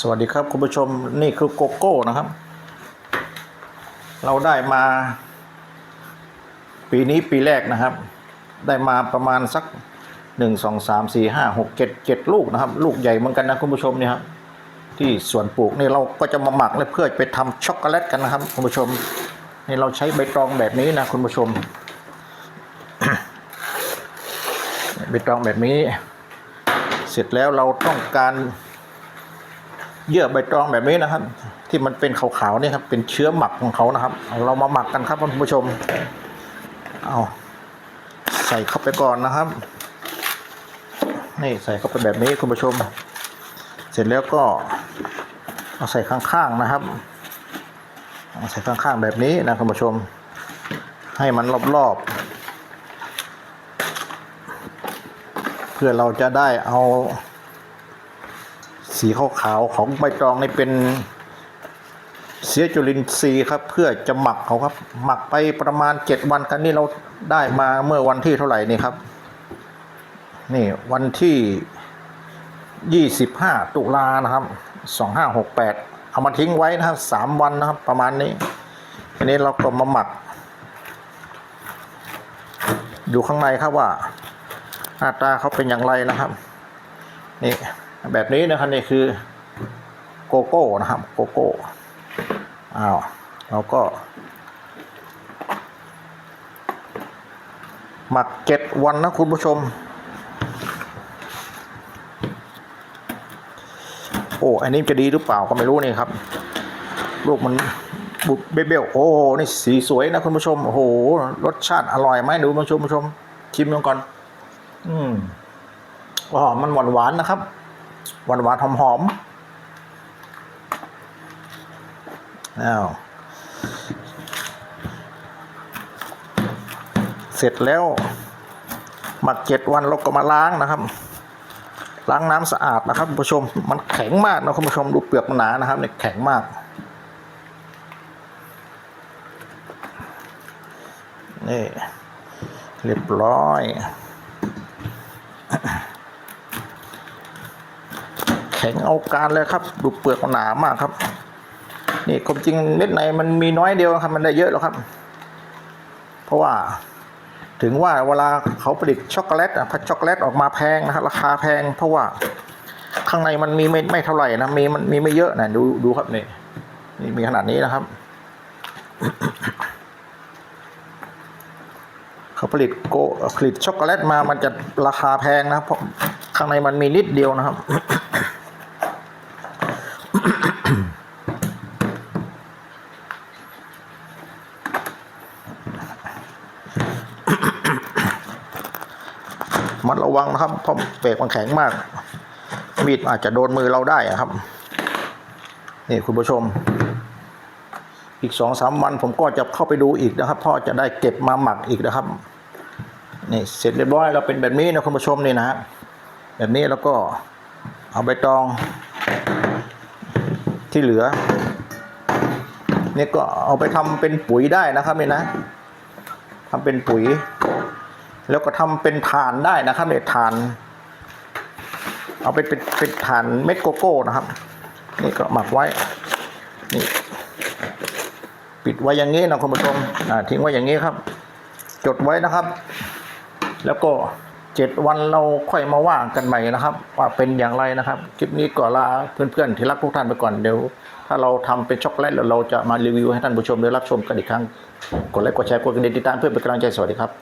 สวัสดีครับคุณผู้ชมนี่คือโกโก้นะครับ เราได้มา ปีนี้ปีแรกนะครับ ได้มาประมาณสักหนึ่งสองสามสี่ห้าหกเจ็ดเจ็ดลูกนะครับ ลูกใหญ่เหมือนกันนะคุณผู้ชมเนี่ยครับที่สวนปลูกนี่เราก็จะมาหมักและเพื่อไปทำช็อกโกแลตกันนะครับคุณผู้ชมนี่เราใช้ใบตองแบบนี้นะคุณผู้ชมใบตองแบบนี้ เสร็จแล้วเราต้องการ เยื่อใบตองแบบนี้นะครับ ที่มันเป็นขาวๆนี่ครับ เป็นเชื้อหมักของเขานะครับ เรามาหมักกันครับคุณผู้ชม เอาใส่เข้าไปก่อนนะครับ นี่ใส่เข้าไปแบบนี้คุณผู้ชม เสร็จแล้วก็เอาใส่ข้างๆนะครับเอาใส่ข้างๆแบบนี้นะคุณผู้ชม ให้มันรอบๆ เพื่อเราจะได้เอา สีขาวๆของใบตองนี่เป็นเสียจุลินทรีย์ครับ เพื่อจะหมักเขาครับ หมักไปประมาณเจ็ดวันกันนี่เราได้มาเมื่อวันที่เท่าไหร่นี่ครับ นี่วันที่ยี่สิบห้าตุลานะครับสองห้าหกแปดเอามาทิ้งไว้นะครับสามวันนะครับ ประมาณนี้ทีนี้เราก็มาหมัก ดูข้างในครับว่าหน้าตาเขาเป็นอย่างไรนะครับ นี่ แบบนี้นะครับนี่คือโกโก้นะครับโกโก้อ้าวเราก็ หมักเจ็ดวันนะคุณผู้ชม โอ้อันนี้จะดีหรือเปล่าก็ไม่รู้นี่ครับ ลูกมันบุบเบลๆโอ้นี่สีสวยนะคุณผู้ชม โอ้โห รสชาติอร่อยไหมดูคุณผู้ชมผู้ชมชิมกันก่อน อืมอ๋อมันหวานหวานๆนะครับ หวานหวานหอมหอมๆอ้าวเสร็จแล้ว หมักเจ็ดวันเราก็มาล้างนะครับ ล้างน้ำสะอาดนะครับคุณผู้ชม มันแข็งมากนะคุณผู้ชมดูเปลือกมันหนานะครับเนี่ยแข็งมากนี่เรียบร้อย ข็งเอาการเลยครับ ดูเปลือกหนามากครับ นี่ความจริงเม็ดในมันมีน้อยเดียวครับ มันได้เยอะแล้วครับ เพราะว่า ถึงว่าเวลาเขาผลิตช็อกโกแลตอะพอช็อกโกแลตออกมาแพงนะครับราคาแพง เพราะว่าข้างในมันมีไม่ไม่เท่าไหร่นะมีมันมีไม่เยอะนะดูดูครับนี่นี่มีขนาดนี้นะครับ เขาผลิตโกผลิตช็อกโกแลตมามันจะราคาแพงนะเพราะข้างในมันมีนิดเดียวนะครับ มัดระวังนะครับ เพราะเปลือกมันแข็งมาก มีดอาจจะโดนมือเราได้อะครับ นี่คุณผู้ชม อีกสองสามวันผมก็จะเข้าไปดูอีกนะครับเพ่อจะได้เก็บมาหมักอีกนะครับ นี่เสร็จเรียบร้อยเราเป็นแบบนี้นะคุณผู้ชมนี่นะฮะแบบนี้แล้วก็เอาใบตอง ที่เหลือนี่ก็เอาไปทำเป็นปุ๋ยได้นะครับนี่นะทำเป็นปุ๋ย แล้วก็ทำเป็นฐานได้นะครับเนี่ยฐาน เอาไปเป็นเป็นฐานเม็ดโกโก้นะครับ นี่ก็หมักไว้นี่ปิดไว้อย่างนี้นะคุณผู้ชมทิ้งไว้อย่างนี้ครับ จดไว้นะครับ แล้วก็ เจ็ดวันเราค่อยมาว่ากันใหม่นะครับ ว่าเป็นอย่างไรนะครับ คลิปนี้ก็ลาเพื่อนๆที่รักทุกท่านไปก่อนเดี๋ยว ถ้าเราทำเป็นช็อกโกแลตแล้วเราจะมารีวิวให้ท่านผู้ชมได้รับชมกันอีกครั้งกดไลค์กดแชร์กดกระดิ่งติดตามเพื่อเป็นกำลังใจสวัสดีครับ